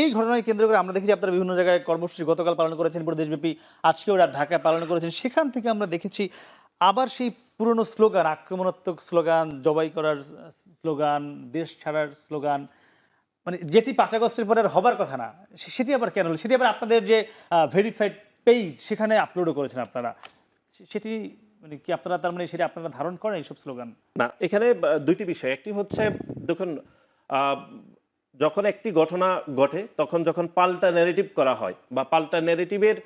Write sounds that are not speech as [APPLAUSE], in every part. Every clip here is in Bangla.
এই ঘটনাকে কেন্দ্র করে আমরা দেখেছি আপনারা বিভিন্ন জায়গায় কর্মসূচি গতকাল পালন করেছেন, পুরো দেশব্যাপী, আজকেও ঢাকায় পালন করেছেন। সেখান থেকে আমরা দেখেছি আবার সেই পুরনো স্লোগান, আক্রমণাত্মক স্লোগান, জবাই করার স্লোগান, দেশ ছাড়ার স্লোগান মানে যেটি পাঁচ আগস্টের পরে আর হবার কথা না সেটি আবার কেন হলো? সেটি আবার আপনাদের যে ভেরিফাইড পেজ সেখানে আপলোডও করেছেন আপনারা। সেটি মানে কি আপনারা তার মানে সেটি আপনারা ধারণ করেন এইসব স্লোগান? না, এখানে দুইটি বিষয়। একটি হচ্ছে, দেখুন যখন একটি ঘটনা ঘটে, তখন যখন পাল্টা নেগেটিভ করা হয় বা পাল্টা নেগেটিভের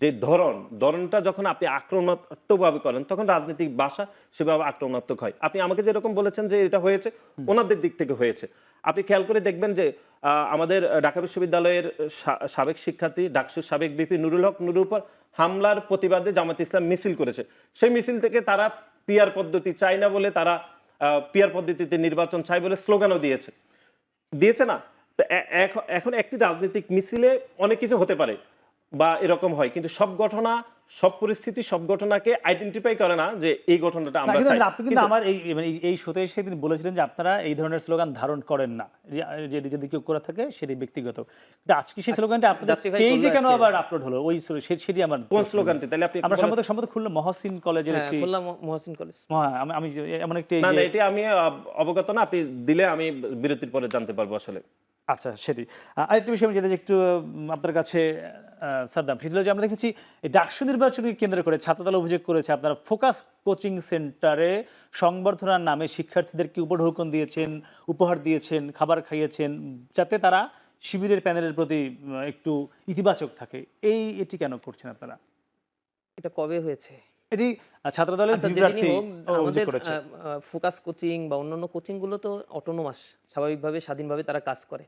যে ধরন, ধরনটা যখন আপনি আক্রমণাত্মকভাবে করেন, তখন রাজনৈতিক ভাষা সেভাবে আক্রমণাত্মক হয়। আপনি আমাকে যেরকম বলেছেন যে এটা হয়েছে, ওনাদের দিক থেকে হয়েছে। আপনি খেয়াল করে দেখবেন যে আমাদের ঢাকা বিশ্ববিদ্যালয়ের সাবেক শিক্ষার্থী, ডাকসুর সাবেক বিপি নুরুল হক নুরুর উপর হামলার প্রতিবাদে জামাত ইসলাম মিছিল করেছে। সেই মিছিল থেকে তারা পিয়ার পদ্ধতি চায় না বলে তারা পিয়ার পদ্ধতিতে নির্বাচন চাই বলে স্লোগানও দিয়েছে। দিয়েছে না। তো এখন একটি রাজনৈতিক মিছিলে অনেক কিছু হতে পারে বা এরকম হয়, কিন্তু সব ঘটনা সব পরিস্থিতি সব ঘটনাকে আইডেন্টিফাই করে না যে এই ঘটনাটা আমরা চাই। আপনি কিন্তু আমার এই মানে এই- শোতে সেদিন বলেছিলেন যে আপনারা এই ধরনের স্লোগান ধারণ করেন না। যে যে যদি কেউ করে থাকে সেটি ব্যক্তিগত। কিন্তু আজকে সেই স্লোগানটা আপনাদের পেজে কেন আবার আপলোড হলো? ওই সেটি আমার কোন স্লোগানটি? তাহলে আপনি আমরা। সম্ভবত সম্ভবত খুলনা মহসিন কলেজের হ্যাঁ, একটি খুলনা ম- মহসিন কলেজ। হ্যাঁ, আমি আমি এমন একটি এই না না এটি আমি অবগত না। আপনি দিলে আমি বিরতির পরে জানতে পারব আসলে। আচ্ছা সেটি আরেকটি বিষয় আমি চাই একটু আপনার কাছে সাদ্দাম সেটি যে আমরা দেখেছি, এই ডাকসু নির্বাচনকে কেন্দ্র করে ছাত্রদল অভিযোগ করেছে, আপনারা ফোকাস কোচিং সেন্টারে সংবর্ধনার নামে শিক্ষার্থীদেরকে উপঢৌকন দিয়েছেন, উপহার দিয়েছেন, খাবার খাইয়েছেন, যাতে তারা শিবিরের প্যানেলের প্রতি একটু ইতিবাচক থাকে। এই, এটি কেন করছেন আপনারা? এটা কবে হয়েছে? এটি ছাত্রদলের আচ্ছা হোক অভিযোগ করেছে। ফোকাস কোচিং বা অন্যান্য কোচিংগুলো তো অটোনোমাস স্বাভাবিকভাবে স্বাধীনভাবে তারা কাজ করে।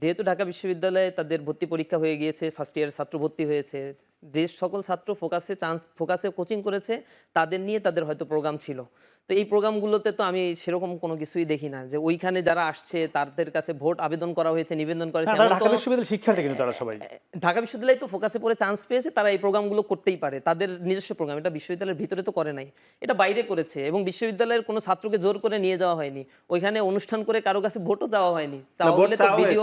যেহেতু ঢাকা বিশ্ববিদ্যালয়ে তাদের ভর্তি পরীক্ষা হয়ে গিয়েছে ফার্স্ট ইয়ার ছাত্র ভর্তি হয়েছে যে সকল ছাত্র ফোকাসে চান্স ফোকাসে কোচিং করেছে তাদের নিয়ে তাদের হয়তো প্রোগ্রাম ছিল। তো এই প্রোগ্রামগুলোতে তো আমি সেরকম কোনো কিছুই দেখি না যে ওইখানে যারা আসছে তাদের কাছে ভোট আবেদন করা হয়েছে নিবেদন করেছে হ্যাঁ, ঢাকা বিশ্ববিদ্যালয়ের শিক্ষার্থী কিন্তু তারা সবাই। ঢাকা বিশ্ববিদ্যালয় তো ফোকাসে পড়ে চান্স পেয়েছে তারা এই প্রোগ্রামগুলো করতেই পারে। তাদের নিজস্ব প্রোগ্রাম এটা বিশ্ববিদ্যালয়ের ভিতরে তো করে নাই। এটা বাইরে করেছে এবং বিশ্ববিদ্যালয়ের কোনো ছাত্রকে জোর করে নিয়ে যাওয়া হয়নি। ওইখানে অনুষ্ঠান করে কারও কাছে ভোটও যাওয়া হয়নি। চাওয়া ভোট হলে তো ভিডিও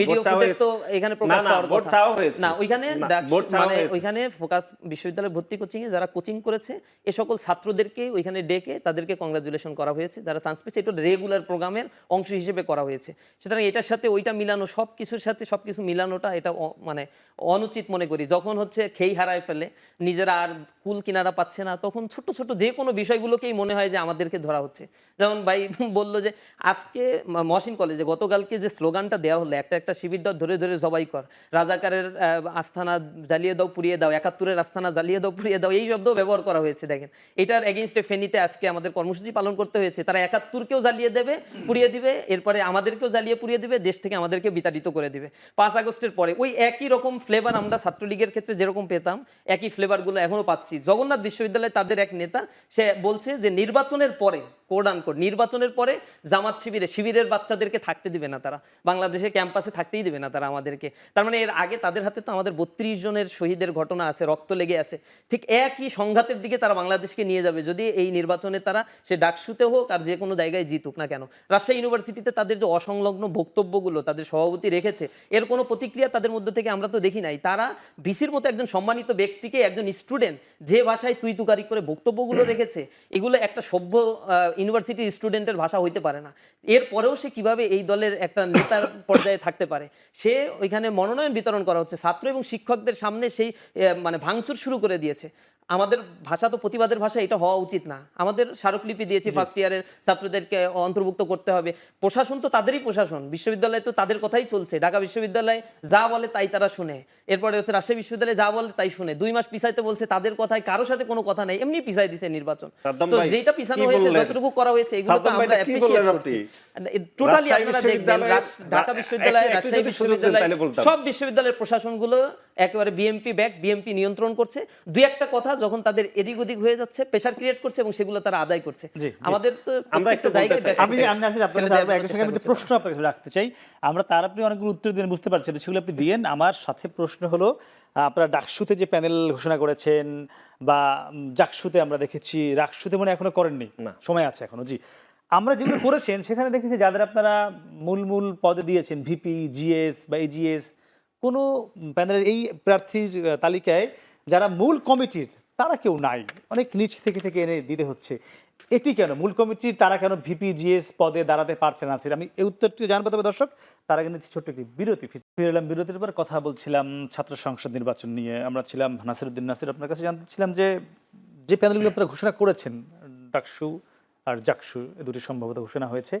ভিডিও ফুটেজ তো এখানে প্রকাশ পাওয়ার ভোট কথা চাওয়া হয়েছে। না ওইখানে ভোট মানে ওইখানে ফোকাস বিশ্ববিদ্যালয়ের ভর্তি কোচিং এ যারা কোচিং করেছে এ সকল ছাত্রদেরকে ওইখানে ডেকে তাদেরকে কংগ্রাচুলেশন করা হয়েছে। যারা চান্স পেয়েছে, এটা রেগুলার প্রোগ্রামের অংশ হিসেবে করা হয়েছে। সুতরাং এটার সাথে ওইটা মিলানো সব কিছুর সাথে সব কিছু মিলানোটা এটা মানে অনুচিত মনে করি। যখন হচ্ছে খেই হারায় ফেলে, নিজেরা আর কুল কিনারা পাচ্ছে না, তখন ছোট ছোট যে কোনো বিষয়গুলোকেই মনে হয় যে আমাদেরকে ধরা হচ্ছে। যেমন ভাই [LAUGHS] বলল যে, আজকে মহসিন কলেজে গতকালকে যে স্লোগানটা দেওয়া হলো, একটা একটা শিবির দল ধরে ধরে জবাই কর, রাজাকারের আস্থানা জ্বালিয়ে দাও, পুড়িয়ে দাও, একাত্তরের আস্থানা জ্বালিয়ে দাও, পুড়িয়ে দাও, এই শব্দ ব্যবহার করা হয়েছে, দেখেন। এটার এগেনস্টে ফেনীতে আজকে আমাদের কর্মসূচি পালন করতে হয়েছে, তারা একাত্তরকেও জ্বালিয়ে দেবে, পুড়িয়ে দিবে, এরপরে আমাদেরকেও জ্বালিয়ে পুড়িয়ে দিবে, দেশ থেকে আমাদেরকে বিতাড়িত করে দিবে। পাঁচ আগস্টের পরে ওই একই রকম ফ্লেভার আমরা ছাত্রলীগের ক্ষেত্রে যেরকম পেতাম, একই ফ্লেভারগুলো এখনও পাচ্ছি। জগন্নাথ বিশ্ববিদ্যালয়ে তাদের এক নেতা, সে বলছে যে নির্বাচনের পরে কোড নির্বাচনের পরে জামাত শিবিরে, শিবিরের বাচ্চাদেরকে থাকতে দিবে না তারা। বাংলাদেশে ক্যাম্পাসে থাকতেই দিবে না তারা আমাদেরকে। তার মানে এর আগে তাদের হাতে তো আমাদের বত্রিশ জনের শহীদের ঘটনা আছে, রক্ত লেগে আছে। ঠিক একই সংঘাতের দিকে তারা বাংলাদেশকে নিয়ে যাবে। যদি এই নির্বাচনে তারা সে ডাকসুতে হোক আর যে কোনো জায়গায় জিতুক না কেন। রাজশাহী ইউনিভার্সিটিতে তাদের যে অসংলগ্ন বক্তব্যগুলো তাদের সভাপতি রেখেছে, এর কোনো প্রতিক্রিয়া তাদের মধ্যে থেকে আমরা তো দেখি নাই। তারা বিসির মতো একজন সম্মানিত ব্যক্তিকে, একজন স্টুডেন্ট যে ভাষায় তুই তুকারি করে বক্তব্যগুলো রেখেছে, এগুলো একটা সভ্য ইউনিভার্সিটির স্টুডেন্টের ভাষা হইতে পারে না। এরপরেও সে কীভাবে এই দলের একটা নেতার [COUGHS] পর্যায়ে থাকতে পারে? সে ওইখানে মনোনয়ন বিতরণ করা হচ্ছে। ছাত্র এবং শিক্ষকদের সামনে সেই মানে ভাঙচুর শুরু করে দিয়েছে। আমাদের ভাষা তো প্রতিবাদের ভাষা এটা হওয়া উচিত না। আমাদের স্মারকলিপি দিয়েছি ফার্স্ট ইয়ারের ছাত্রদেরকে অন্তর্ভুক্ত করতে হবে। প্রশাসন তো তাদেরই প্রশাসন। বিশ্ববিদ্যালয়ে তো তাদের কথাই চলছে। ঢাকা বিশ্ববিদ্যালয়ে যা বলে তাই তারা শুনে। এরপরে হচ্ছে রাজশাহী বিশ্ববিদ্যালয়ে যা বলে তাই শুনে। দুই মাস পিছাইতে বলছে তাদের কথায় কারও সাথে কোনো কথা নেই এমনি পিছাই দিছে নির্বাচন। তো যেটা পিছানো হয়েছে যতটুকু করা হয়েছে এগুলো তো আমরা অ্যাপ্রিশিয়েট করছি। টোটালি আপনারা দেখবেন ঢাকা একটু- বিশ্ববিদ্যালয় রাজশাহী বিশ্ববিদ্যালয় সব বিশ্ববিদ্যালয়ের প্রশাসনগুলো একেবারে বিএমপি ব্যাক বিএমপি নিয়ন্ত্রণ করছে। দুই একটা কথা যখন তাদের এদিক ওদিক হয়ে যাচ্ছে প্রেশার ক্রিয়েট করছে এবং সেগুলো তারা আদায় করছে। আমাদের তো আমরা একটু প্রত্যেকটা জায়গায় আমি আমি আসলে আপনার চেষ্টা আমি একটা প্রশ্ন আপনার কাছে রাখতে চাই। আমরা তার আপনি অনেকগুলো উত্তর দিন বুঝতে পারছেন সেগুলো আপনি দিয়েন। আমার সাথে প্রশ্ন হলো আহ, আপনারা ডাকসুতে যে প্যানেল ঘোষণা করেছেন বা জাকসুতে আমরা দেখেছি রাকসুতে মনে এখনও করেননি না। সময় আছে এখনও জি আমরা যেগুলো করেছেন সেখানে দেখেছি যাদের আপনারা মূল মূল পদে দিয়েছেন ভিপি জিএস বা এজিএস কোনো প্যানেলের এই প্রার্থীর তালিকায় যারা মূল কমিটির তারা কেউ নাই। অনেক নিচ থেকে থেকে এনে দিতে হচ্ছে। এটি কেন? মূল কমিটির তারা কেন ভিপি জিএস পদে দাঁড়াতে পারছে না? আমি এই উত্তরটি জানব। তবে দর্শক, তারা নিচ্ছি ছোট্ট একটি বিরতি। ফিরে এলাম বিরতির পর। কথা বলছিলাম ছাত্র সংসদ নির্বাচন নিয়ে। আমরা ছিলাম নাসিরুদ্দিন নাসির। আপনার কাছে জানতে ছিলাম যে যে প্যানেলগুলো আপনারা ঘোষণা করেছেন, ডাকসু আর জাকসু, এ দুটি সম্ভবত ঘোষণা হয়েছে।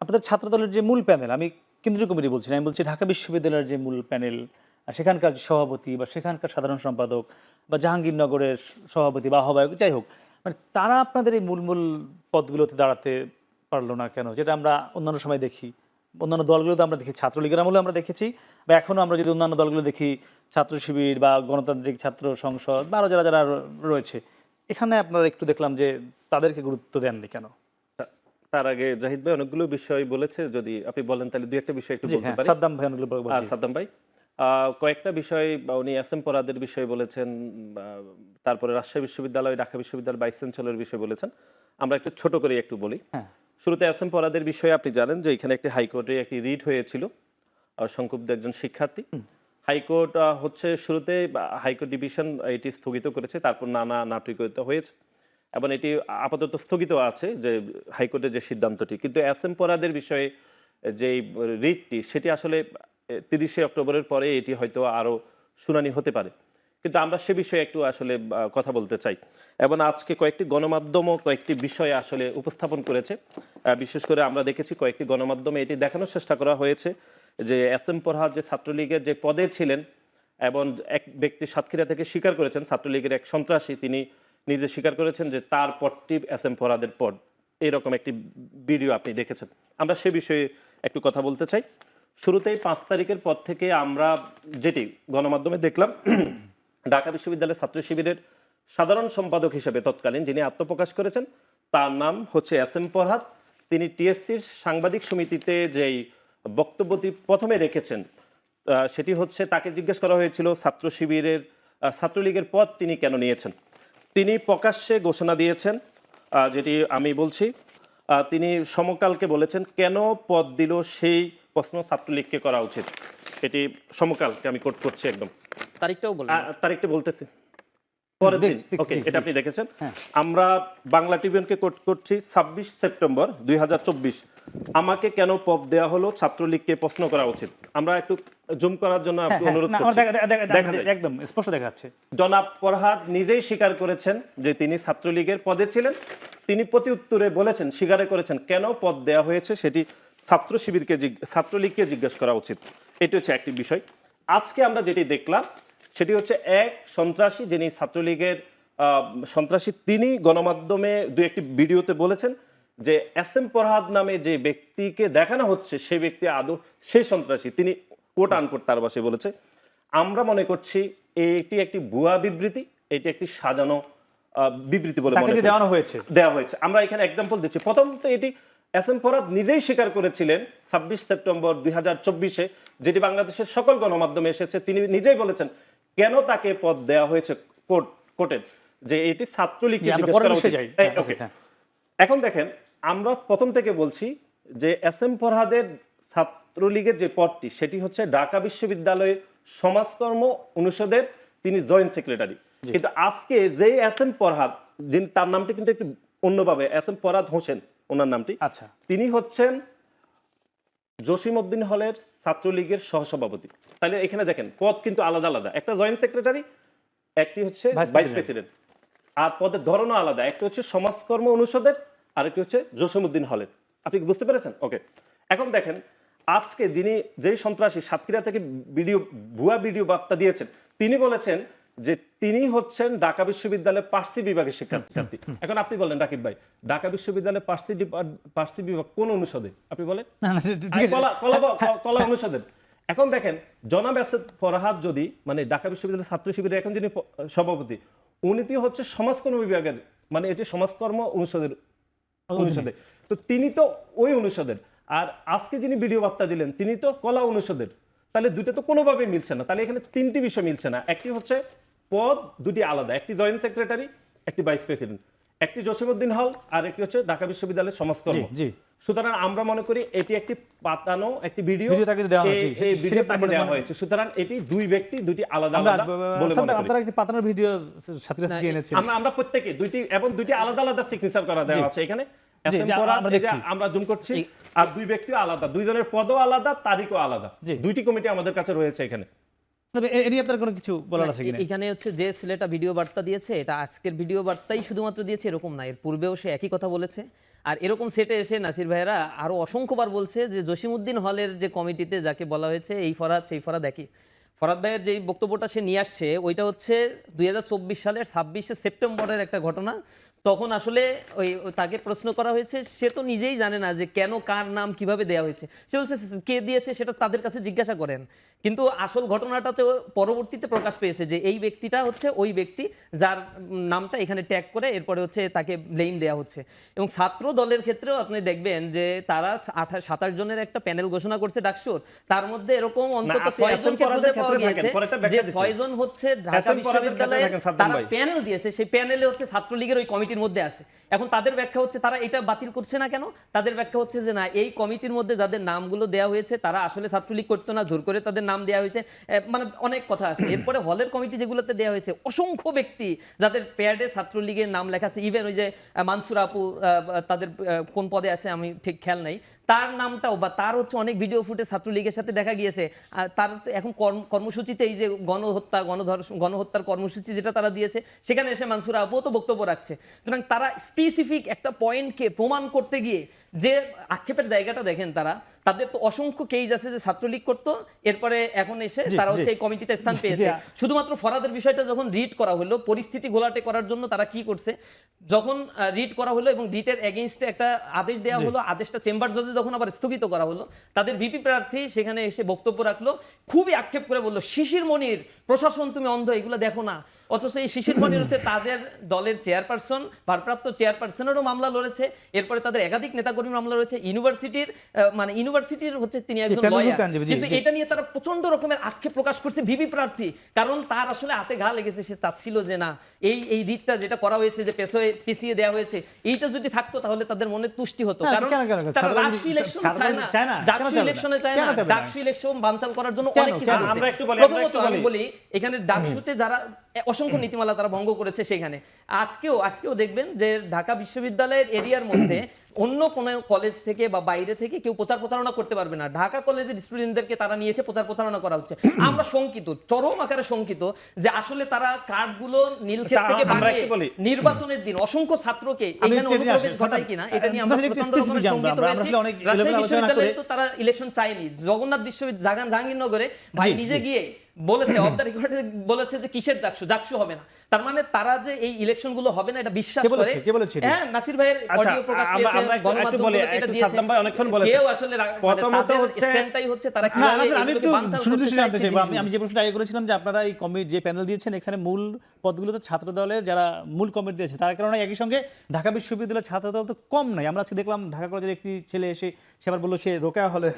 আপনাদের ছাত্রদলের যে মূল প্যানেল, আমি কেন্দ্রীয় কমিটি বলছি আমি বলছি ঢাকা বিশ্ববিদ্যালয়ের যে মূল প্যানেল সেখানকার সভাপতি বা সেখানকার সাধারণ সম্পাদক বা জাহাঙ্গীরনগরের সভাপতি বা আহ্বায়ক যাই হোক মানে তারা আপনাদের এই মূল মূল পদগুলোতে দাঁড়াতে পারল না কেন? যেটা আমরা অন্যান্য সময় দেখি। অন্যান্য দলগুলোতে আমরা দেখি ছাত্রলীগের আমলে আমরা দেখেছি বা এখনও আমরা যদি অন্যান্য দলগুলো দেখি ছাত্র শিবির বা গণতান্ত্রিক ছাত্র সংসদ বা আরও যারা যারা রয়েছে এখানে আপনারা একটু দেখলাম যে তাদেরকে গুরুত্ব দেননি কেন? তার আগে জাহিদ ভাই অনেকগুলো বিষয় বলেছে যদি আপনি বলেন তাহলে দুই একটা বিষয় একটু বলতে হ্যাঁ পারি। সাদ্দাম ভাই অনেকগুলো। সাদ্দাম ভাই? কয়েকটা বিষয় বা উনি এস এম পরাদের বিষয়ে বলেছেন তারপরে রাজশাহী বিশ্ববিদ্যালয় ঢাকা বিশ্ববিদ্যালয় ভাইস চ্যান্সেলরের বিষয়ে বলেছেন। আমরা একটু ছোট করে একটু বলি। হ্যাঁ। শুরুতে এস এম পরাদের বিষয়ে আপনি জানেন যে এখানে একটি হাইকোর্টে একটি রিট হয়েছিল সংক্ষুব্ধ একজন শিক্ষার্থী। হাইকোর্ট হচ্ছে শুরুতে হাইকোর্ট ডিভিশন এটি স্থগিত করেছে তারপর নানা নাটকীয়তা হয়েছে এবং এটি আপাতত স্থগিত আছে যে হাইকোর্টের যে সিদ্ধান্তটি। কিন্তু এস এম পরাদের বিষয়ে যে রিটটি সেটি আসলে তিরিশে অক্টোবরের পরে এটি হয়তো আরও শুনানি হতে পারে। কিন্তু আমরা সে বিষয়ে একটু আসলে কথা বলতে চাই। এবং আজকে কয়েকটি গণমাধ্যমও কয়েকটি বিষয়ে আসলে উপস্থাপন করেছে। বিশেষ করে আমরা দেখেছি কয়েকটি গণমাধ্যমে এটি দেখানোর চেষ্টা করা হয়েছে যে এস এম পরহাদ যে ছাত্রলীগের যে পদে ছিলেন এবং এক ব্যক্তি সাতক্ষীরা থেকে স্বীকার করেছেন, ছাত্রলীগের এক সন্ত্রাসী, তিনি নিজে স্বীকার করেছেন যে তার পদটি এস এম ফরহাদের পদ। এরকম একটি ভিডিও আপনি দেখেছেন। আমরা সে বিষয়ে একটু কথা বলতে চাই। শুরুতেই পাঁচ তারিখের পর থেকে আমরা যেটি গণমাধ্যমে দেখলাম, [CLEARS THROAT] ঢাকা বিশ্ববিদ্যালয়ের ছাত্র শিবিরের সাধারণ সম্পাদক হিসেবে তৎকালীন যিনি আত্মপ্রকাশ করেছেন, তার নাম হচ্ছে এস এম ফরহাদ। তিনি টিএসসির সাংবাদিক সমিতিতে যেই বক্তব্যটি প্রথমে রেখেছেন সেটি হচ্ছে তাকে জিজ্ঞেস করা হয়েছিল, ছাত্র শিবিরের ছাত্রলীগের পদ তিনি কেন নিয়েছেন? তিনি প্রকাশ্যে ঘোষণা দিয়েছেন যেটি আমি বলছি তিনি সমকালকে বলেছেন, কেন পদ দিল সেই প্রশ্ন ছাত্রলীগকে করা উচিত। এটি সমকালকে আমি কোট করছি একদম। তারিখটাও আহ, তারিখটা বলতেছি। পরের দিন। ওকে এটা আপনি দেখেছেন। হ্যাঁ। আমরা বাংলা ট্রিবিউনকে কোট করছি ছাব্বিশ সেপ্টেম্বর দুই আমাকে কেন পদ দেওয়া হলো? ছাত্রলীগকে প্রশ্ন করা উচিত। আমরা একটু জুম করার জন্য হ্যাঁ, হ্যাঁ, অনুরোধ। একদম স্পষ্ট দেখা যাচ্ছে জনাব ফরহাদ নিজেই স্বীকার করেছেন যে তিনি ছাত্রলীগের পদে ছিলেন। তিনি প্রতি উত্তরে বলেছেন স্বীকার করেছেন কেন পদ দেওয়া হয়েছে সেটি ছাত্র শিবিরকে ছাত্রলীগকে জিজ্ঞেস করা উচিত। এটি হচ্ছে একটি বিষয়। আজকে আমরা যেটি দেখলাম সেটি হচ্ছে এক সন্ত্রাসী যিনি ছাত্রলীগের সন্ত্রাসী তিনি গণমাধ্যমে দু একটি ভিডিওতে বলেছেন যে এস এম ফরহাদ নামে যে ব্যক্তিকে দেখানো হচ্ছে সেই ব্যক্তি আদৌ সেই সন্ত্রাসী। তিনি কোট আনকোট তার বাসে বলেছে আমরা মনে করছি এটি একটি ভুয়া বিবৃতি এটি একটি সাজানো আহ, বিবৃতি বলে তাকে যে করি। দেওয়ানো হয়েছে? দেওয়া হয়েছে। আমরা এখানে এক্সাম্পল দিচ্ছি। প্রথমত এটি এস এম ফরাদ নিজেই স্বীকার করেছিলেন ছাব্বিশ সেপ্টেম্বর দুই হাজার চব্বিশে যেটি বাংলাদেশের সকল গণমাধ্যমে এসেছে। তিনি নিজেই বলেছেন কেন তাকে পদ দেওয়া হয়েছে কোর্ট কোর্টের? যে এটি। এই, হ্যাঁ। এখন দেখেন আমরা প্রথম থেকে বলছি যে এস এম ফরহাদের ছাত্রলীগের যে পদটি সেটি হচ্ছে ঢাকা বিশ্ববিদ্যালয়ে সমাজকর্ম অনুষদের তিনি জয়েন্ট সেক্রেটারি। কিন্তু আজকে যে এস এম ফরহাদ যিনি তার নামটি কিন্তু একটু অন্যভাবে এস এম ফরহাদ হোসেন ওনার নামটি। আচ্ছা। তিনি হচ্ছেন জসিমউদ্দিন হলের ছাত্রলীগের সহসভাপতি। তাহলে এখানে দেখেন পদ কিন্তু আলাদা আলাদা। একটা জয়েন্ট সেক্রেটারি একটি হচ্ছে ভাইস প্রেসিডেন্ট আর পদের ধরনও আলাদা। একটা হচ্ছে সমাজকর্ম অনুষদের আর একটি হচ্ছে জসিমউদ্দিন হলের। আপনি বুঝতে পেরেছেন? ওকে। এখন দেখেন আজকে যিনি যেই সন্ত্রাসী সাতক্ষীরা থেকে ভিডিও ভুয়া ভিডিও বার্তা দিয়েছেন তিনি বলেছেন যে তিনি হচ্ছেন ঢাকা বিশ্ববিদ্যালয়ের পার্সি বিভাগের শিক্ষার্থী। এখন আপনি বলেন রাকিব ভাই ঢাকা বিশ্ববিদ্যালয়ের পার্সি পার্সি বিভাগ কোন অনুষদে? আপনি বলেন? ঠিক আছে। কলা অনুষদের। এখন দেখেন জনাব এসেদ ফরহাদ যদি মানে ঢাকা বিশ্ববিদ্যালয়ের ছাত্র শিবিরের এখন যিনি সভাপতি উনি তো হচ্ছে সমাজকর্ম বিভাগের মানে এটি সমাজকর্ম অনুষদের অনুষদে। তো তিনি তো ওই অনুষদের। আর আজকে যিনি ভিডিও বার্তা দিলেন তিনি তো কলা অনুষদের। তাহলে দুটো তো কোনোভাবেই মিলছে না। তাহলে এখানে তিনটি বিষয় মিলছে না। একটি হচ্ছে পদ দুটি আলাদা একটি জয়েন্ট সেক্রেটারি একটি ভাইস প্রেসিডেন্ট। একটি জসিমউদ্দিন হল আর একটি হচ্ছে ঢাকা বিশ্ববিদ্যালয়ের সমাজকর্ম। সুতরাং আমরা মনে করি এটি একটি পাতানো একটি ভিডিও। এই- তাকে মানে- দেওয়া হয়েছে। সুতরাং এটি দুই ব্যক্তি দুইটি আলাদা আলাদা বলে মনে করি। আপনারা একটি পাতানোর ভিডিও সাথে সাথে এনেছেন। আমরা আমরা প্রত্যেকে দুইটি এবং দুইটি আলাদা আলাদা সিগনেচার করা দেওয়া আছে এখানে। আমরা জুম করছি আর দুই ব্যক্তিও আলাদা। দুইজনের পদও আলাদা তারিখও আলাদা। দুইটি কমিটি আমাদের কাছে রয়েছে এখানে। তবে এ- এ নিয়ে আপনার কোনো কিছু বলার আছে কিনা? এখানে হচ্ছে যে ছেলেটা ভিডিও বার্তা দিয়েছে এটা আজকের ভিডিও বার্তাই শুধুমাত্র দিয়েছে এরকম না। এর পূর্বেও সে একই কথা বলেছে। আর এরকম সেটে এসে নাসির ভাইয়েরা আরও অসংখ্যবার বলছে যে জসিমউদ্দিন হলের যে কমিটিতে যাকে বলা হয়েছে এই ফরাদ সেই ফরাদ একই। ফরাদ ভাইয়ের যে বক্তব্যটা সে নিয়ে আসছে ওইটা হচ্ছে দুই হাজার চব্বিশ সালের ছাব্বিশে সেপ্টেম্বরের একটা ঘটনা। তখন আসলে ওই তাকে প্রশ্ন করা হয়েছে সে তো নিজেই জানে না যে কেন কার নাম কীভাবে দেওয়া হয়েছে। সে বলছে কে দিয়েছে সেটা তাদের কাছে জিজ্ঞাসা করেন। কিন্তু আসল ঘটনাটা তো পরবর্তীতে প্রকাশ পেয়েছে যে এই ব্যক্তিটা হচ্ছে ওই ব্যক্তি যার নামটা এখানে ট্যাগ করে এরপরে হচ্ছে তাকে ব্লেম দেওয়া হচ্ছে। এবং ছাত্র দলের ক্ষেত্রেও আপনি দেখবেন যে তারা আঠাশ সাতাশ জনের একটা প্যানেল ঘোষণা করছে ডাকসুর। তার মধ্যে এরকম অন্তত আপু, ছয় এখন খুঁজে পাওয়া গিয়েছে যে ছয়জন হচ্ছে ঢাকা বিশ্ববিদ্যালয়ের তারা প্যানেল দিয়েছে। সেই প্যানেলে হচ্ছে ছাত্রলীগের ওই কমিটির মধ্যে আছে। এখন তাদের ব্যাখ্যা হচ্ছে তারা এটা বাতিল করছে না কেন? তাদের ব্যাখ্যা হচ্ছে যে না এই কমিটির মধ্যে যাদের নামগুলো দেওয়া হয়েছে তারা আসলে ছাত্রলীগ করতো না জোর করে তাদের নাম দেওয়া হয়েছে। মানে অনেক কথা আছে। [COUGHS] এরপরে হলের কমিটি যেগুলোতে দেওয়া হয়েছে অসংখ্য ব্যক্তি যাদের প্যাডে ছাত্রলীগের নাম লেখা আছে। ইভেন ওই যে মানসুর আপু তাদের কোন পদে আছে আমি ঠিক খেয়াল নাই। তার নামটাও বা তার হচ্ছে অনেক ভিডিও ফুটে ছাত্রলীগের সাথে দেখা গিয়েছে। তার এখন কর্ম- কর্মসূচিতে এই যে গণহত্যা গণধর গণহত্যার কর্মসূচি যেটা তারা দিয়েছে, সেখানে এসে মানসুর আবুও তো বক্তব্য রাখছে। সুতরাং তারা স্পেসিফিক একটা পয়েন্টকে প্রমাণ করতে গিয়ে যে আক্ষেপের জায়গাটা দেখেন তারা তাদের তো অসংখ্য কেজ আছে যে ছাত্রলীগ করতো এরপরে এখন এসে তারা হচ্ছে এই কমিটিতে স্থান পেয়েছে। শুধুমাত্র ফরাদের বিষয়টা যখন রিড করা হলো পরিস্থিতি ঘোলাটে করার জন্য তারা কি করছে যখন রিড করা হলো এবং রিটের এগেইনস্টে একটা আদেশ দেওয়া হলো আদেশটা চেম্বার জজে যখন আবার স্থগিত করা হলো তাদের ভিপি প্রার্থী সেখানে এসে বক্তব্য রাখল খুবই আক্ষেপ করে বলল শিশির মনির প্রশাসন তুমি অন্ধ এগুলো দেখো না। অথচ এই শিশির মনির হচ্ছে তাদের দলের চেয়ারপারসন ভারপ্রাপ্ত চেয়ারপারসনেরও মামলা লড়েছে। এরপরে তাদের একাধিক নেতাকর্মীর মামলা রয়েছে। ইউনিভার্সিটির মানে ইউনিভার্সিটির হচ্ছে তিনি একজন লয়ার কিন্তু এটা নিয়ে তারা প্রচণ্ড রকমের আক্ষেপ প্রকাশ করছে ভিভি প্রার্থী। কারণ তার আসলে হাতে ঘা লেগেছে সে চাচ্ছিল যে না এই এই দিকটা যেটা করা হয়েছে যে পেছয়ে পিছিয়ে দেওয়া হয়েছে এইটা যদি থাকতো তাহলে তাদের মনে তুষ্টি হতো। কারণ? তারা ইলেকশন চায় না। চায় না? কেন ডাকসু ইলেকশনে চায় না। ডাকসু ইলেকশন বানচাল করার জন্য অনেক কিছু? আমরা একটু বলি, আমরা প্রথমত একটু আমি বলি। বলি এখানে ডাকসুতে যারা অসংখ্য নীতিমালা তারা ভঙ্গ করেছে সেখানে। আজকেও আজকেও দেখবেন যে ঢাকা বিশ্ববিদ্যালয়ের এরিয়ার মধ্যে অন্য কোনো কলেজ থেকে বা বাইরে থেকে কেউ প্রচার প্রতারণা করতে পারবে না। ঢাকা কলেজের স্টুডেন্টদেরকে তারা নিয়ে এসে প্রচার প্রতারণা করা হচ্ছে। আমরা শঙ্কিত চরম আকারে শঙ্কিত যে আসলে তারা কার্ডগুলো নীলক্ষেত আচ্ছা, থেকে বানিয়ে নির্বাচনের দিন অসংখ্য ছাত্রকে এখানে। অনুপ্রবেশ ঘটায় কিনা এটা নিয়ে আমরা শঙ্কিত হয়েছি। রাজশাহী বিশ্ববিদ্যালয়ে তো তারা ইলেকশন চায়নি। জগন্নাথ বিশ্ববিদ্যালয় জাহাঙ্গীরনগরে ভাই নিজে গিয়ে বলেছে অফ দ্য রেকর্ডে বলেছে যে কিসের জাকসু জাকসু হবে না। তার মানে তারা যে এই ইলেকশনগুলো হবে না এটা বিশ্বাস কে করে। কে বলেছে হ্যাঁ নাসির ভাইয়ের আচ্ছা, অডিও প্রকাশ আমরা- পেয়েছে এটা দিয়েছে। সাদ্দাম ভাই অনেকক্ষণ বলেছে। কেউ আসলে মানে প্রথমত হচ্ছে- স্ট্যান্ডটাই হচ্ছে তারা নাসির, আমি একটু শুনতে জানতে চাইব আমি আমি যে প্রশ্নটা আগে করেছিলাম যে আপনারা এই কমি যে প্যানেল দিয়েছেন এখানে মূল পদগুলোতে ছাত্র দলের যারা মূল কমিটি দিয়েছে তার কারণে একই সঙ্গে ঢাকা বিশ্ববিদ্যালয়ের ছাত্র দল তো কম নাই। আমরা আজকে দেখলাম ঢাকা কলেজের একটি ছেলে এসে সে আবার বলল সে রোকা হলে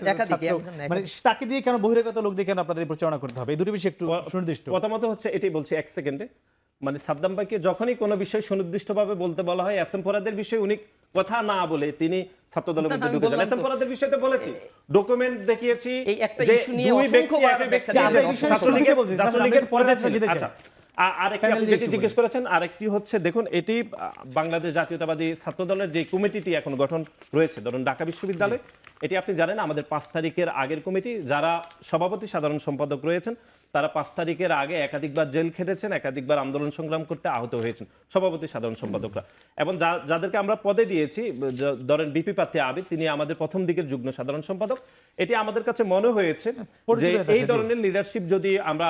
মানে তাকে দিয়ে কেন বহিরাগত লোক দিয়ে কেন আপনাদের প্রচারণা করতে হবে? এই দুটো বিষয় একটু সুনির্দিষ্ট প্রথমত হচ্ছে এটাই বলছি এক সেকেন্ডে মানে সাদ্দাম ভাইকে যখনই কোনো বিষয় সুনির্দিষ্টভাবে বলতে বলা হয় এস এম ফরাদের বিষয়ে উনি কথা না বলে তিনি ছাত্র দলের মধ্যে ঢুকে যান। S M. ফরাদের বিষয়ে তো বলেছি। ডকুমেন্ট দেখিয়েছি এই একটা যে issue নিয়ে দুই ব্যক্তি ছাত্রলীগের- বলছি, ছাত্রলীগের পরে আচ্ছা আরেকটি আপনি যেটি জিজ্ঞেস করেছেন আরেকটি হচ্ছে দেখুন এটি বাংলাদেশ জাতীয়তাবাদী ছাত্র দলের যে কমিটিটি এখন গঠন রয়েছে ধরুন ঢাকা বিশ্ববিদ্যালয় এটি আপনি জানেন আমাদের পাঁচ তারিখের আগের কমিটি যারা সভাপতি সাধারণ সম্পাদক রয়েছেন তারা পাঁচ তারিখের আগে একাধিকবার জেল খেটেছেন একাধিকবার আন্দোলন সংগ্রাম করতে আহত হয়েছেন। সভাপতি সাধারণ সম্পাদকরা। এবং যাদেরকে আমরা পদে দিয়েছি ধরেন বিপি পাত্রে আবিদ তিনি আমাদের প্রথম দিকের যুগ্ম সাধারণ সম্পাদক। এটি আমাদের কাছে মনে হয়েছে যে এই ধরনের লিডারশিপ যদি আমরা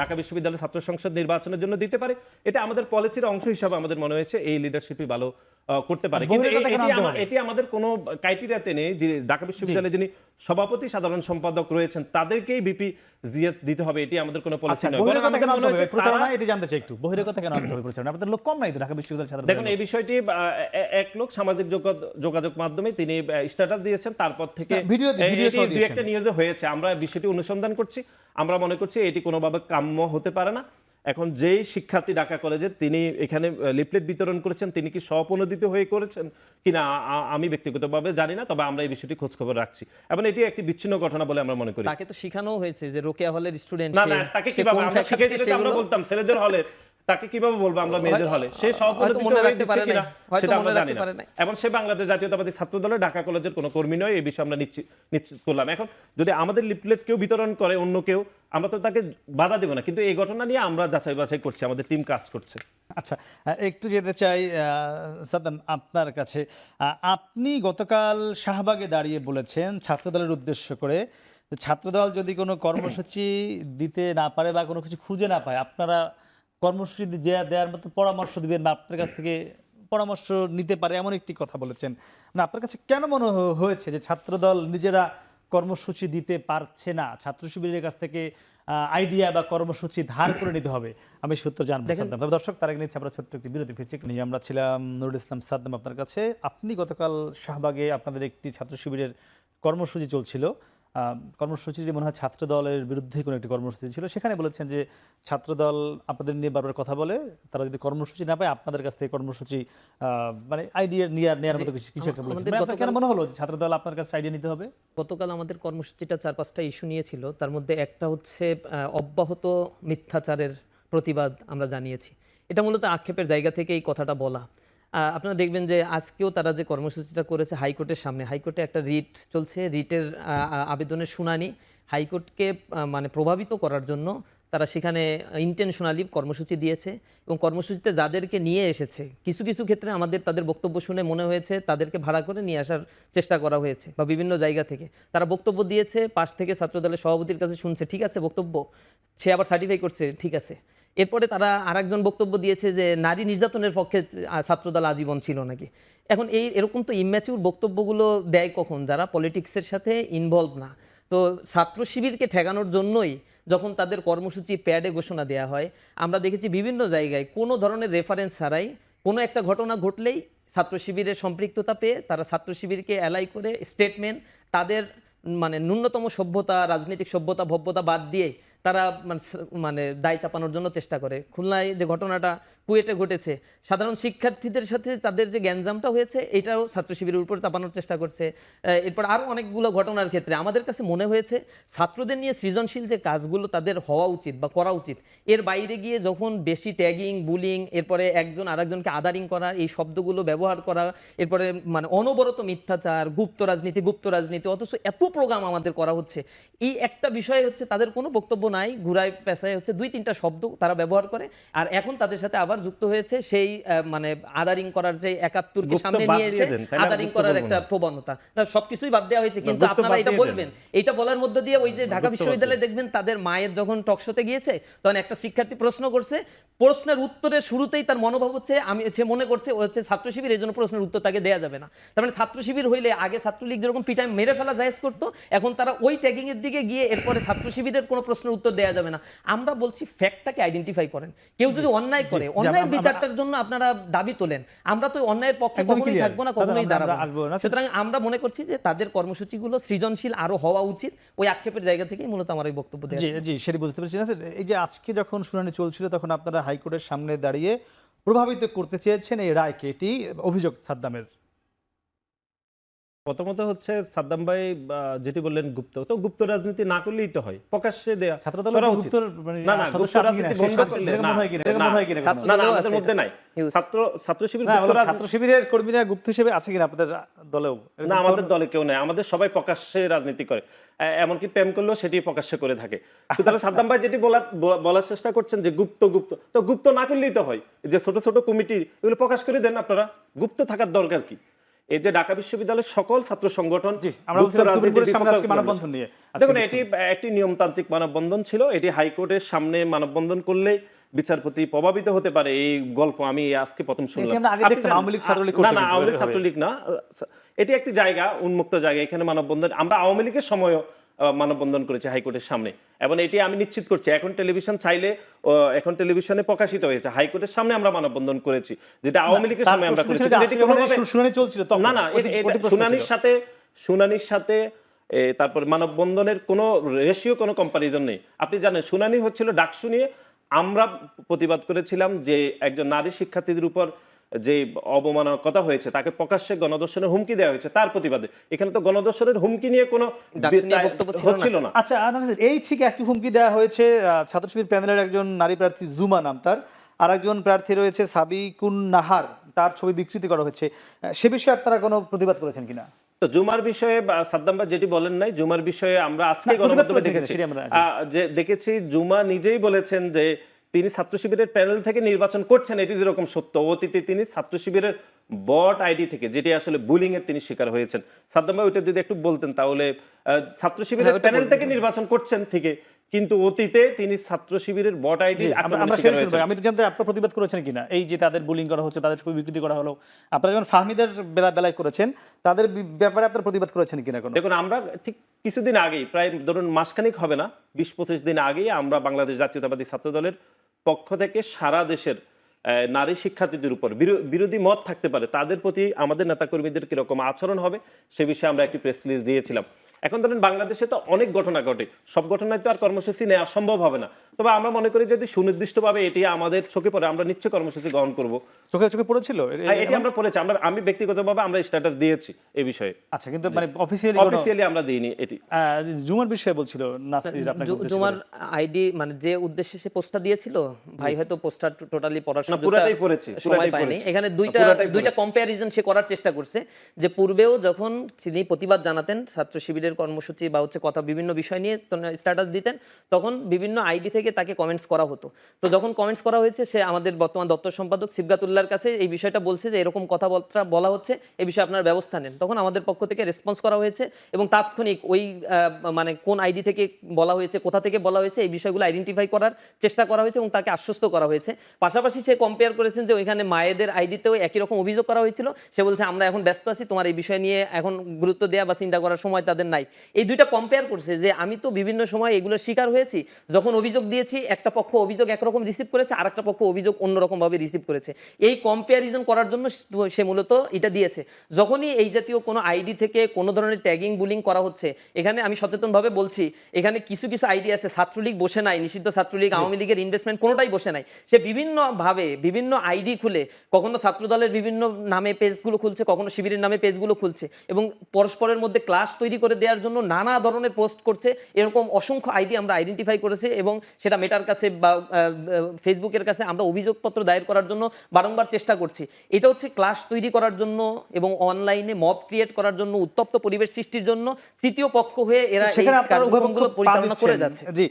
ঢাকা বিশ্ববিদ্যালয় ছাত্র সংসদ নির্বাচনের জন্য দিতে পারি এটা আমাদের পলিসির অংশ হিসাবে আমাদের মনে হয়েছে এই লিডারশিপই ভালো করতে পারে। কিন্তু এটি আমাদের কোনো ক্রাইটেরিয়াতে নেই। যে ঢাকা বিশ্ববিদ্যালয়ে যিনি সভাপতি সাধারণ সম্পাদক রয়েছেন তাদেরকেই বিপি জিএস দিতে হবে। এটি আমাদের কোনো পলিসি আচ্ছা নয়। বহিরাগত কেন আনতে হবে। প্রচারণা এটি জানতে চাই একটু। বহিরাগত কেন আনতে হবে প্রচারণা। আপনাদের লোক কম নাই ঢাকা বিশ্ববিদ্যালয়ের ছাত্র দেখুন এই বিষয়টি এক লোক সামাজিক যোগাযোগ মাধ্যমে তিনি স্ট্যাটাস দিয়েছেন। তারপর থেকে ভিডিও- ভিডিও সহ দিয়েছেন। একটা নিউজে হয়েছে। আমরা বিষয়টি অনুসন্ধান করছি। আমরা মনে করছি এটি কোনোভাবে কাম্য হতে পারে না। এখন যেই শিক্ষার্থী ঢাকা কলেজে তিনি এখানে লিফলেট বিতরণ করেছেন তিনি কি স্বপ্রণোদিত হয়ে করেছেন? কিনা আমি ব্যক্তিগতভাবে জানি না তবে আমরা এই বিষয়টি খোঁজ খবর রাখছি। এবং এটি একটি বিচ্ছিন্ন ঘটনা বলে আমরা মনে করি। তাকে তো শেখানো হয়েছে যে রোকেয়া হলের স্টুডেন্ট না না তাকে কীভাবে আমরা শিখিয়ে দিলে আমরা বলতাম ছেলেদের হলে তাকে কীভাবে বলব আমরা মেয়েদের হলে? সে হয়তো মনে রাখতে পারে হয়তো সেটা আমরা মনে জানি রাখতে না। এবং সে বাংলাদেশ জাতীয়তাবাদী ছাত্র দলের ঢাকা কলেজের কোনো কর্মী নয় এই বিষয়ে আমরা নিশ্চিত নিশ্চিত করলাম। এখন যদি আমাদের লিফলেট কেউ বিতরণ করে অন্য কেউ আমরা তো তাকে বাধা দেবো না। কিন্তু এই ঘটনা নিয়ে আমরা যাচাই বাছাই করছি আমাদের টিম কাজ করছে। আচ্ছা একটু যেতে চাই আহ, সাদ্দাম আপনার কাছে। আহ, আপনি গতকাল শাহবাগে দাঁড়িয়ে বলেছেন ছাত্রদলের উদ্দেশ্য করে যে ছাত্রদল যদি কোনো কর্মসূচি দিতে না পারে বা কোনো কিছু খুঁজে না পায় আপনারা কর্মসূচি দেওয়ার মতো পরামর্শ দিবেন বা আপনার কাছ থেকে পরামর্শ নিতে পারে এমন একটি কথা বলেছেন। না আপনার কাছে কেন মনে হয়েছে যে ছাত্রদল নিজেরা কর্মসূচি দিতে পারছে না? ছাত্র শিবিরের কাছ থেকে আইডিয়া বা কর্মসূচি ধার করে নিতে হবে। আমি সূত্র জানব সাদ্দাম। তবে দর্শক তার আগে নিচ্ছে আমরা ছোট্ট একটি বিরতি। ফিরছি নিয়ে। আমরা ছিলাম নুরুল ইসলাম সাদ্দাম আপনার কাছে। আপনি গতকাল শাহবাগে আপনাদের একটি ছাত্র শিবিরের কর্মসূচি চলছিল। কর্মসূচিটি মনে হয় ছাত্র দলের বিরুদ্ধে কোনো একটি কর্মসূচি ছিল সেখানে বলেছেন যে ছাত্র দল আপনাদের নিয়ে বারবার কথা বলে তারা যদি কর্মসূচি না পায় আপনাদের কাছ থেকে কর্মসূচি মানে আইডিয়া নেওয়ার নেওয়ার মতো কিছু একটা বলেছেন। মানে আপনার কেন মনে হলো যে ছাত্র দল আপনার কাছে আইডিয়া নিতে হবে? গতকাল আমাদের কর্মসূচিটা চার পাঁচটা ইস্যু নিয়েছিল তার মধ্যে একটা হচ্ছে আহ, অব্যাহত মিথ্যাচারের প্রতিবাদ আমরা জানিয়েছি। এটা মূলত আক্ষেপের জায়গা থেকে এই কথাটা বলা। আপনারা দেখবেন যে আজকেও তারা যে কর্মসূচিটা করেছে হাইকোর্টের সামনে, হাইকোর্টে একটা রিট চলছে, রিটের আবেদনের শুনানি হাইকোর্টকে মানে প্রভাবিত করার জন্য তারা সেখানে ইন্টেনশনালি কর্মসূচি দিয়েছে এবং কর্মসূচিতে যাদেরকে নিয়ে এসেছে, কিছু কিছু ক্ষেত্রে আমাদের তাদের বক্তব্য শুনে মনে হয়েছে তাদেরকে ভাড়া করে নিয়ে আসার চেষ্টা করা হয়েছে বা বিভিন্ন জায়গা থেকে। তারা বক্তব্য দিয়েছে, পাশ থেকে ছাত্রদলের সভাপতির কাছে শুনছে, ঠিক আছে, বক্তব্য। সে আবার সার্টিফাই করছে, ঠিক আছে। এরপরে তারা আরেকজন বক্তব্য দিয়েছে যে নারী নির্যাতনের পক্ষে ছাত্রদল আজীবন ছিল নাকি? এখন এই এরকম তো ইম্যাচিউর বক্তব্যগুলো দেয় কখন? যারা পলিটিক্সের সাথে ইনভলভ না। তো ছাত্র শিবিরকে ঠেকানোর জন্যই যখন তাদের কর্মসূচি প্যাডে ঘোষণা দেওয়া হয়, আমরা দেখেছি বিভিন্ন জায়গায় কোনো ধরনের রেফারেন্স ছাড়াই কোনো একটা ঘটনা ঘটলেই ছাত্র শিবিরের সম্পৃক্ততা পেয়ে তারা ছাত্র শিবিরকে অ্যালাই করে স্টেটমেন্ট তাদের মানে ন্যূনতম সভ্যতা, রাজনৈতিক সভ্যতা, ভব্যতা বাদ দিয়ে তারা মানে দায় চাপানোর জন্য চেষ্টা করে। খুলনায় যে ঘটনাটা কুয়েটে ঘটেছে, সাধারণ শিক্ষার্থীদের সাথে তাদের যে গ্যাঞ্জামটা হয়েছে, এটাও ছাত্র শিবিরের উপর চাপানোর চেষ্টা করছে। এরপর আরও অনেকগুলো ঘটনার ক্ষেত্রে আমাদের কাছে মনে হয়েছে, ছাত্রদের নিয়ে সৃজনশীল যে কাজগুলো তাদের হওয়া উচিত বা করা উচিত, এর বাইরে গিয়ে যখন বেশি ট্যাগিং, বুলিং, এরপরে একজন আরেকজনকে আদারিং করা, এই শব্দগুলো ব্যবহার করা, এরপরে মানে অনবরত মিথ্যাচার, গুপ্ত রাজনীতি গুপ্ত রাজনীতি, অথচ এত প্রোগ্রাম আমাদের করা হচ্ছে, এই একটা বিষয় হচ্ছে তাদের কোনো বক্তব্য নাই ঘুরায় পেশায় হচ্ছে দুই তিনটা শব্দ তারা ব্যবহার করে। আর এখন তাদের সাথে আবার যুক্ত হয়েছে সেই মানে আদারিং করার যে একাত্তরকে সামনে নিয়ে এসে? আদারিং করার একটা প্রবণতা। না, সবকিছুই বাদ দেওয়া হয়েছে কিন্তু আপনারা এটা বলবেন। এইটা বলার মধ্য দিয়ে ওই যে ঢাকা বিশ্ববিদ্যালয়ে দেখবেন তাদের মায়ের যখন টকশোতে গিয়েছে তখন একটা শিক্ষার্থী প্রশ্ন করছে প্রশ্নের উত্তরের শুরুতেই তার মনোভাব হচ্ছে আমি সে মনে করছে ও হচ্ছে ছাত্র শিবির এই জন্য প্রশ্নের উত্তর তাকে দেওয়া যাবে না। তার মানে ছাত্র শিবির হইলে আগে ছাত্রলীগ যেরকম পিটাই মেরে ফেলা জায়েজ করতো এখন তারা ওই ট্যাগিং এর দিকে গিয়ে এরপরে ছাত্র শিবিরের কোনো প্রশ্নের উত্তর দেওয়া যাবে না। আমরা বলছি ফ্যাক্টটাকে আইডেন্টিফাই করেন। কেউ যদি অন্যায় করে অন্যায় বিচারটার জন্য আপনারা দাবি তোলেন। আমরা তো অন্যায়ের পক্ষে কখনোই থাকব না কখনোই দাঁড়াবো না। সুতরাং আমরা মনে করছি যে তাদের কর্মসূচিগুলো সৃজনশীল আরও হওয়া উচিত। ওই আক্ষেপের জায়গা থেকেই মূলত আমার এই বক্তব্য জি জি সেটি বুঝতে পেরেছি। না এই যে আজকে যখন শুনানি চলছিল তখন আপনারা হাইকোর্টের সামনে দাঁড়িয়ে প্রভাবিত করতে চেয়েছেন এই রায়কে। এটি অভিযোগ সাদ্দামের। প্রথমত হচ্ছে সাদ্দাম ভাই যেটি বললেন গুপ্ত। তো গুপ্ত রাজনীতি না করলেই তো হয়। প্রকাশ্যে দেয়া ছাত্র দলের করা কি উচিত। গুপ্তর মানে না না সদস্য গুপ্ত রাজনীতি বন্ধ করলে না, মনে হয় না, মনে হয়? না আমাদের মধ্যে নাই। ছাত্র ছাত্র শিবির গুপ্ত ছাত্র শিবিরের কর্মীরা গুপ্ত হিসেবে আছে কিনা আপনাদের দলেও? না আমাদের দলে কেউ নেই। আমাদের সবাই প্রকাশ্যে রাজনীতি করে। এমনকি প্রেম করলেও সেটি প্রকাশ্যে করে থাকে। সুতরাং সাদ্দাম ভাই যেটি বলা বলার চেষ্টা করছেন যে গুপ্ত গুপ্ত। তো গুপ্ত না করলেই তো হয়। যে ছোট ছোট কমিটি এগুলো প্রকাশ করে দেন আপনারা। গুপ্ত থাকার দরকার কি? এই যে ঢাকা বিশ্ববিদ্যালয়ের সকল ছাত্র সংগঠন মানববন্ধন নিয়ে। দেখুন এটি একটি নিয়মতান্ত্রিক মানববন্ধন ছিল এটি হাইকোর্টের সামনে মানববন্ধন করলে বিচারপতি প্রভাবিত হতে পারে। এই গল্প আমি আজকে প্রথম শুনলাম। না না আওয়ামী ছাত্রলীগ না। এটি একটি জায়গা উন্মুক্ত জায়গা এখানে মানববন্ধন। আমরা আওয়ামী লীগের সময়ও মানববন্ধন করেছি হাইকোর্টের সামনে। এবং এটি আমি নিশ্চিত করছি এখন টেলিভিশন চাইলে এখন টেলিভিশনে প্রকাশিত হয়েছে। হাইকোর্টের সামনে আমরা মানববন্ধন করেছি। যেটা আওয়ামী লীগের সময় আমরা করেছি। এই শুনানি চলছিল না না শুনানির সাথে শুনানির সাথে তারপর মানববন্ধনের কোনো রেশিও কোনো কম্পারিজন নেই। আপনি জানেন শুনানি হচ্ছিল ডাকসু নিয়ে। আমরা প্রতিবাদ করেছিলাম যে একজন নারী শিক্ষার্থীদের উপর যে অবমাননা হয়েছে তাকে প্রকাশ্যে গণদর্শনের হুমকি দেওয়া হয়েছে তার প্রতিবাদে। এখানে তো গণদর্শনের হুমকি নিয়ে কোনো ছিল না। হচ্ছিল না। আচ্ছা এই ঠিক একই হুমকি দেওয়া হয়েছে ছাত্র শিবির প্যানেলের একজন নারী প্রার্থী জুমা নাম তার। আর একজন প্রার্থী রয়েছে সাবিকুন নাহার তার ছবি বিকৃতি করা হচ্ছে আহ, সে বিষয়ে আপনারা কোনো প্রতিবাদ করেছেন কিনা? তো জুমার বিষয়ে বা সাদ্দাম ভাই যেটি বলেন নাই জুমার বিষয়ে আমরা আজকে গণমাধ্যমে দেখেছি। আমরা- যে দেখেছি জুমা নিজেই বলেছেন যে তিনি ছাত্র শিবিরের প্যানেল থেকে নির্বাচন করছেন এটি যেরকম সত্য। অতীতে তিনি ছাত্র শিবিরের বট আইডি থেকে যেটি আসলে বুলিং এর তিনি শিকার হয়েছেন। সাদ্দাম ভাই ওইটা যদি একটু বলতেন তাহলে ছাত্র হ্যাঁ, শিবিরের প্যানেল থেকে নির্বাচন করছেন থেকে কিন্তু অতীতে তিনি ছাত্র শিবিরের বট আইডি আমরা সেটা শুনব আমি তো জানতে আপনারা প্রতিবাদ করেছেন কিনা? এই যে তাদের বুলিং করা হচ্ছে তাদের ছবি বিকৃতি করা হলো আপনারা যেমন ফাহমিদের বেলা বেলায় করেছেন তাদের ব্যাপারে আপনারা প্রতিবাদ করেছেন কিনা কোনো? দেখুন আমরা ঠিক কিছুদিন আগেই প্রায় ধরুন মাসখানিক হবে না বিশ পঁচিশ দিন আগেই আমরা বাংলাদেশ জাতীয়তাবাদী ছাত্র দলের পক্ষ থেকে সারা দেশের নারী শিক্ষার্থীদের উপর বিরোধী মত থাকতে পারে। তাদের প্রতি আমাদের নেতাকর্মীদের কীরকম আচরণ হবে, সে বিষয়ে আমরা একটি প্রেস রিলিজ দিয়েছিলাম। এখন ধরেন বাংলাদেশে তো অনেক ঘটনা ঘটে। সব ঘটনায় তো আর কর্মসূচি নেওয়া সম্ভব হবে না। তবে আমরা মনে করি যদি সুনির্দিষ্টভাবে এটি আমাদের চোখে পড়ে আমরা নিশ্চয়ই কর্মসূচি গ্রহণ করব। চোখে চোখে পড়েছিল? হ্যাঁ, এটি আমরা পড়েছি। আমরা আমি ব্যক্তিগতভাবে আমরা স্ট্যাটাস দিয়েছি এই বিষয়ে। আচ্ছা কিন্তু মানে অফিসিয়ালি অফিসিয়ালি আমরা দিইনি এটি। জুমার বিষয়ে বলছিল নাসির আপনাকে জুমার আইডি মানে যে উদ্দেশ্যে সে পোস্টটা দিয়েছিল ভাই হয়তো পোস্টটা টোটালি পড়ার পুরাটাই পড়েছি, সময় পুরাটাই পায়নি। এখানে দুইটা দুইটা পড়েছি। কম্প্যারিজন সে করার চেষ্টা করছে যে পূর্বেও যখন তিনি প্রতিবাদ জানাতেন ছাত্র শিবিরের কর্মসূচি বা হচ্ছে কথা বিভিন্ন বিষয় নিয়ে স্ট্যাটাস দিতেন, তখন বিভিন্ন আইডি থেকে তাকে কমেন্টস করা হতো। তো যখন কমেন্টস করা হয়েছে, সে আমাদের বর্তমান দপ্তর সম্পাদক সিবগাতুল্লাহর কাছে এই বিষয়টা বলছে যে, এরকম কথাবার্তা বলা হচ্ছে এই বিষয়ে আপনার ব্যবস্থা নেন। তখন আমাদের পক্ষ থেকে রেসপন্স করা হয়েছে এবং তাৎক্ষণিক ওই মানে কোন আইডি থেকে বলা হয়েছে, কোথা থেকে বলা হয়েছে, এই বিষয়গুলো আইডেন্টিফাই করার চেষ্টা করা হয়েছে এবং তাকে আশ্বস্ত করা হয়েছে। পাশাপাশি সে কম্পেয়ার করেছেন যে, ওইখানে মায়েদের আইডিতেও একই রকম অভিযোগ করা হয়েছিল। সে বলছে, আমরা এখন ব্যস্ত আছি, তোমার এই বিষয় নিয়ে এখন গুরুত্ব দেওয়া বা চিন্তা করার সময় তাদের নাই। এই দুইটা কম্পেয়ার করছে যে আমি তো বিভিন্ন সময় এগুলো শিকার হয়েছি যখন অভিযোগ দিয়েছি একটা পক্ষ অভিযোগ একরকম রিসিভ করেছে আর একটা পক্ষ অভিযোগ অন্যরকম ভাবে রিসিভ করেছে। এই কম্প্যারিজন করার জন্য সে মূলত এটা দিয়েছে। যখনই এই জাতীয় কোনো আইডি থেকে কোনো ধরনের ট্যাগিং বুলিং করা হচ্ছে এখানে আমি সচেতনভাবে বলছি এখানে কিছু কিছু আইডি আছে ছাত্রলীগ বসে নাই নিষিদ্ধ ছাত্রলীগ আওয়ামী লীগের ইনভেস্টমেন্ট কোনোটাই বসে নাই। সে বিভিন্নভাবে বিভিন্ন আইডি খুলে কখনো ছাত্রদলের বিভিন্ন নামে পেজগুলো খুলছে কখনো শিবিরের নামে পেজগুলো খুলছে এবং পরস্পরের মধ্যে ক্লাস তৈরি করে দেওয়ার জন্য নানা ধরনের পোস্ট করছে। এরকম অসংখ্য আইডি আমরা আইডেন্টিফাই করেছি এবং সেটা মেটার কাছে বা ফেসবুকের কাছে আমরা অভিযোগপত্র দায়ের করার জন্য বারংবার চেষ্টা করছি। এটা হচ্ছে ক্লাস তৈরি করার জন্য এবং অনলাইনে মব ক্রিয়েট করার জন্য উত্তপ্ত পরিবেশ সৃষ্টির জন্য তৃতীয় পক্ষ হয়ে এরা এই কার্যক্রমগুলো পরিচালনা করে যাচ্ছে। জি।